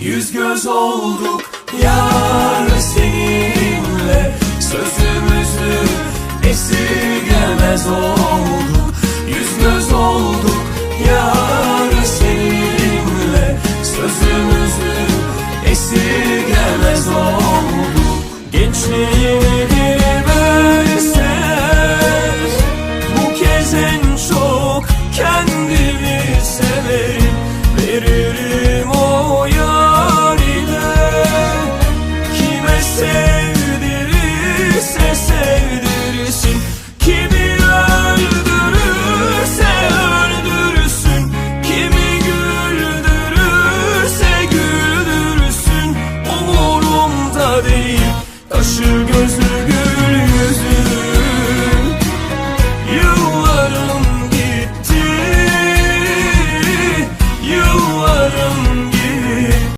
Yüz göz olduk yar seninle. Sözümüzü esirgemez olduk. Yüz göz olduk yar seninle. Sözümüzü esirgemez olduk. Gençliğini umurumda değil Taşı gözlü gül yüzü. Yıllarım gitti Yıllarım gitti.